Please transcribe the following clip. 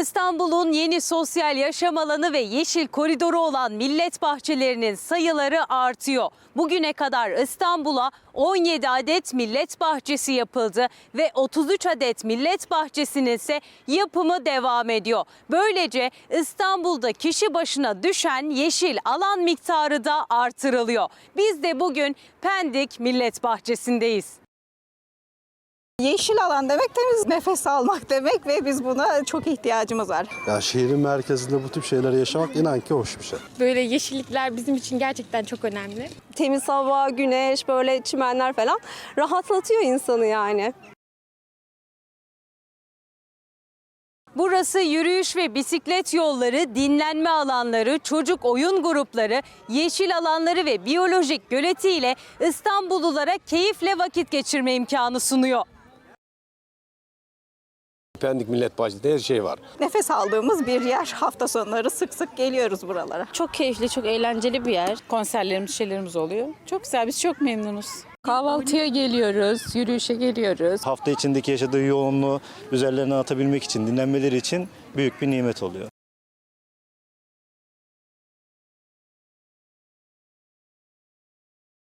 İstanbul'un yeni sosyal yaşam alanı ve yeşil koridoru olan millet bahçelerinin sayıları artıyor. Bugüne kadar İstanbul'a 17 adet millet bahçesi yapıldı ve 33 adet millet bahçesinin ise yapımı devam ediyor. Böylece İstanbul'da kişi başına düşen yeşil alan miktarı da artırılıyor. Biz de bugün Pendik Millet Bahçesi'ndeyiz. Yeşil alan demek temiz nefes almak demek ve biz buna çok ihtiyacımız var. Ya şehrin merkezinde bu tip şeyleri yaşamak inan ki hoş bir şey. Böyle yeşillikler bizim için gerçekten çok önemli. temiz hava, güneş, böyle çimenler falan rahatlatıyor insanı yani. Burası yürüyüş ve bisiklet yolları, dinlenme alanları, çocuk oyun grupları, yeşil alanları ve biyolojik göleti ile İstanbullulara keyifle vakit geçirme imkanı sunuyor. Pendik Millet Bahçesi'nde her şey var. Nefes aldığımız bir yer. Hafta sonları sık sık geliyoruz buralara. Çok keyifli, çok eğlenceli bir yer. Konserlerimiz, şeylerimiz oluyor. Çok güzel, biz çok memnunuz. Kahvaltıya geliyoruz, yürüyüşe geliyoruz. hafta içindeki yaşadığı yoğunluğu üzerlerine atabilmek için, dinlenmeleri için büyük bir nimet oluyor.